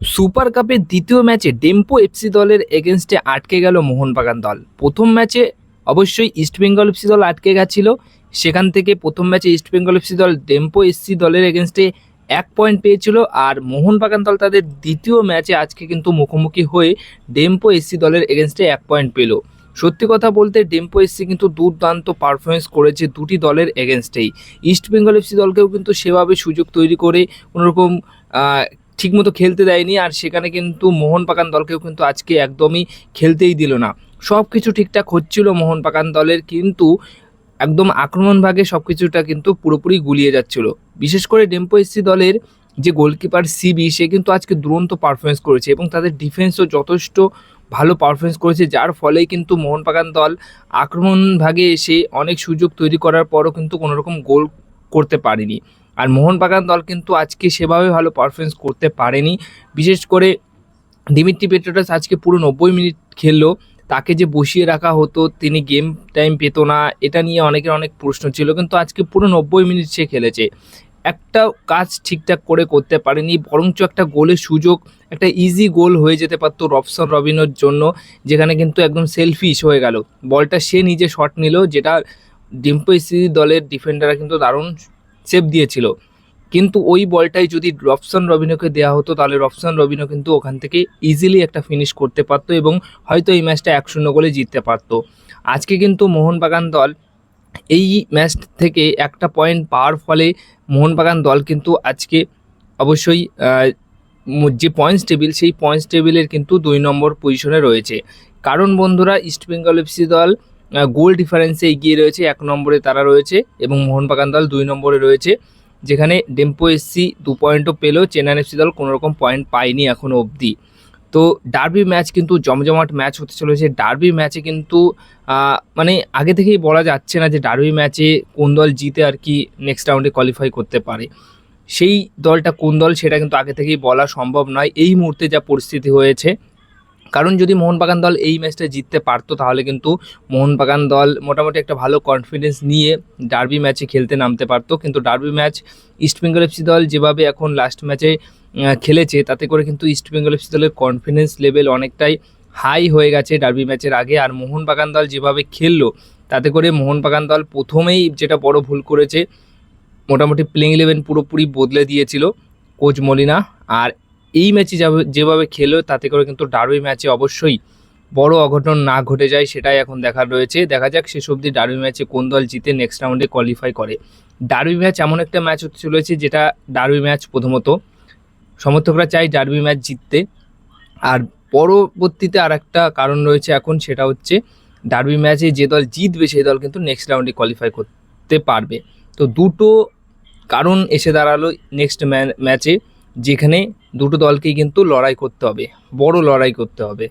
Super কাপের দ্বিতীয় ম্যাচে ডেম্পো এফসি দলের এগেনস্টে আটকে গেল মোহনবাগান দল। প্রথম ম্যাচে অবশ্যই ইস্টবেঙ্গল এফসি দল আটকে গেছিল। সেখান থেকে প্রথম ম্যাচে ইস্টবেঙ্গল এফসি দল ডেম্পো এফসি দলের এগেনস্টে এক পয়েন্ট পেয়েছিল আর মোহনবাগান দল তাদের দ্বিতীয় ম্যাচে আজকে কিন্তু মুখোমুখি হয়ে ডেম্পো এসসি দলের এগেনস্টে এক পয়েন্ট পেল। সত্যি কথা বলতে ডেম্পো এসসি কিন্তু দুর্দান্ত পারফরমেন্স করেছে দুটি দলের এগেনস্টেই। ইস্ট বেঙ্গল এফসি দলকেও কিন্তু সেভাবে সুযোগ তৈরি করে কোনোরকম ঠিকমতো খেলতে দেয়নি আর সেখানে কিন্তু মোহনবাগান দলকেও কিন্তু আজকে একদমই খেলতেই দিল না। সব কিছু ঠিকঠাক হচ্ছিল মোহনবাগান দলের কিন্তু একদম আক্রমণ ভাগে সব কিছুটা কিন্তু পুরোপুরি গুলিয়ে যাচ্ছিল। বিশেষ করে ডেম্পো এসসি দলের যে গোলকিপার সিবি, সে কিন্তু আজকে দুরন্ত পারফরমেন্স করেছে এবং তাদের ডিফেন্সও যথেষ্ট ভালো পারফরমেন্স করেছে, যার ফলেই কিন্তু মোহনবাগান দল আক্রমণ ভাগে এসে অনেক সুযোগ তৈরি করার পরও কিন্তু কোনো রকম গোল করতে পারেনি। আর মোহনবাগান দল কিন্তু আজকে সেভাবে ভালো পারফরমেন্স করতে পারেনি। বিশেষ করে দিমিত্রি পেট্রোটাস আজকে পুরো নব্বই মিনিট খেললো। তাকে যে বসিয়ে রাখা হতো, তিনি গেম টাইম পেতো না, এটা নিয়ে অনেকের অনেক প্রশ্ন ছিল। কিন্তু আজকে পুরো নব্বই মিনিট সে খেলেছে। একটা কাজ ঠিকঠাক করে করতে পারেনি, বরঞ্চ একটা গোলের সুযোগ, একটা ইজি গোল হয়ে যেতে পারতো রবসন রবিনোর জন্য, যেখানে কিন্তু একদম সেলফিশ হয়ে গেল। বলটা সে নিজে শট নিল, যেটা ডিম্পেসি দলের ডিফেন্ডাররা কিন্তু দারুণ সেভ দিয়েছিল। কিন্তু ওই বলটাই যদি রবসন রবিনোকে দেওয়া হতো, তাহলে রবসন রবিনো কিন্তু ওখান থেকে ইজিলি একটা ফিনিশ করতে পারতো এবং হয়তো এই ম্যাচটা এক শূন্য গোলে জিততে পারতো। আজকে কিন্তু মোহনবাগান দল এই ম্যাচ থেকে একটা পয়েন্ট পাওয়ার ফলে মোহনবাগান দল কিন্তু আজকে অবশ্যই যে পয়েন্টস টেবিল সেই পয়েন্টস টেবিলের কিন্তু দুই নম্বর পজিশনে রয়েছে। কারণ বন্ধুরা ইস্টবেঙ্গল এফসি দল গোল ডিফারেন্সে এগিয়ে রয়েছে, এক নম্বরে তারা রয়েছে এবং মোহনবাগান দল দুই নম্বরে রয়েছে, যেখানে ডেম্পো এসসি দু পয়েন্টও পেলেও চেন্নাই এফসি দল কোনো রকম পয়েন্ট পায়নি এখনও অবধি। তো ডার্বি ম্যাচ কিন্তু জমজমাট ম্যাচ হতে চলেছে। ডার্বি ম্যাচে কিন্তু মানে আগে থেকেই বলা যাচ্ছে না যে ডার্বি ম্যাচে কোন দল জিতে আর কি নেক্সট রাউন্ডে কোয়ালিফাই করতে পারে। সেই দলটা কোন দল সেটা কিন্তু আগে থেকেই বলা সম্ভব নয়। এই মুহূর্তে যা পরিস্থিতি হয়েছে কারণ যদি মোহনবাগান দল এই ম্যাচটা জিততে পারতো, তাহলে কিন্তু মোহনবাগান দল মোটামুটি একটা ভালো কনফিডেন্স নিয়ে ডার্বি ম্যাচে খেলতে নামতে পারতো। কিন্তু ডার্বি ম্যাচ ইস্টবেঙ্গল এফসি দল যেভাবে এখন লাস্ট ম্যাচে খেলেছে, তাতে করে কিন্তু ইস্টবেঙ্গল এফসি দলের কনফিডেন্স লেভেল অনেকটাই হাই হয়ে গেছে ডার্বি ম্যাচের আগে। আর মোহনবাগান দল যেভাবে খেললো, তাতে করে মোহনবাগান দল প্রথমেই যেটা বড় ভুল করেছে, মোটামুটি প্লেইং ইলেভেন পুরোপুরি বদলে দিয়েছিল কোচ মলিনা। আর এই ম্যাচে যেভাবে খেলো, তাতে করে কিন্তু ডার্বি ম্যাচে অবশ্যই বড় অঘটন না ঘটে যায়, সেটাই এখন দেখার রয়েছে। দেখা যাক শেষ অবধি ডার্বি ম্যাচে কোন দল জিতে নেক্সট রাউন্ডে কোয়ালিফাই করে। ডার্বি ম্যাচ এমন একটা ম্যাচ হতে চলেছে, যেটা ডার্বি ম্যাচ প্রথমত। সমর্থকরা চাই ডার্বি ম্যাচ জিততে। আর পরবর্তীতে আর একটা কারণ রয়েছে এখন, সেটা হচ্ছে ডারবি ম্যাচে যে দল জিতবে, সেই দল কিন্তু নেক্সট রাউন্ডে কোয়ালিফাই করতে পারবে। তো দুটো কারণ এসে দাঁড়াল নেক্সট ম্যাচে। যেখানে দুটো দলকেই কিন্তু লড়াই করতে হবে বড় লড়াই করতে হবে।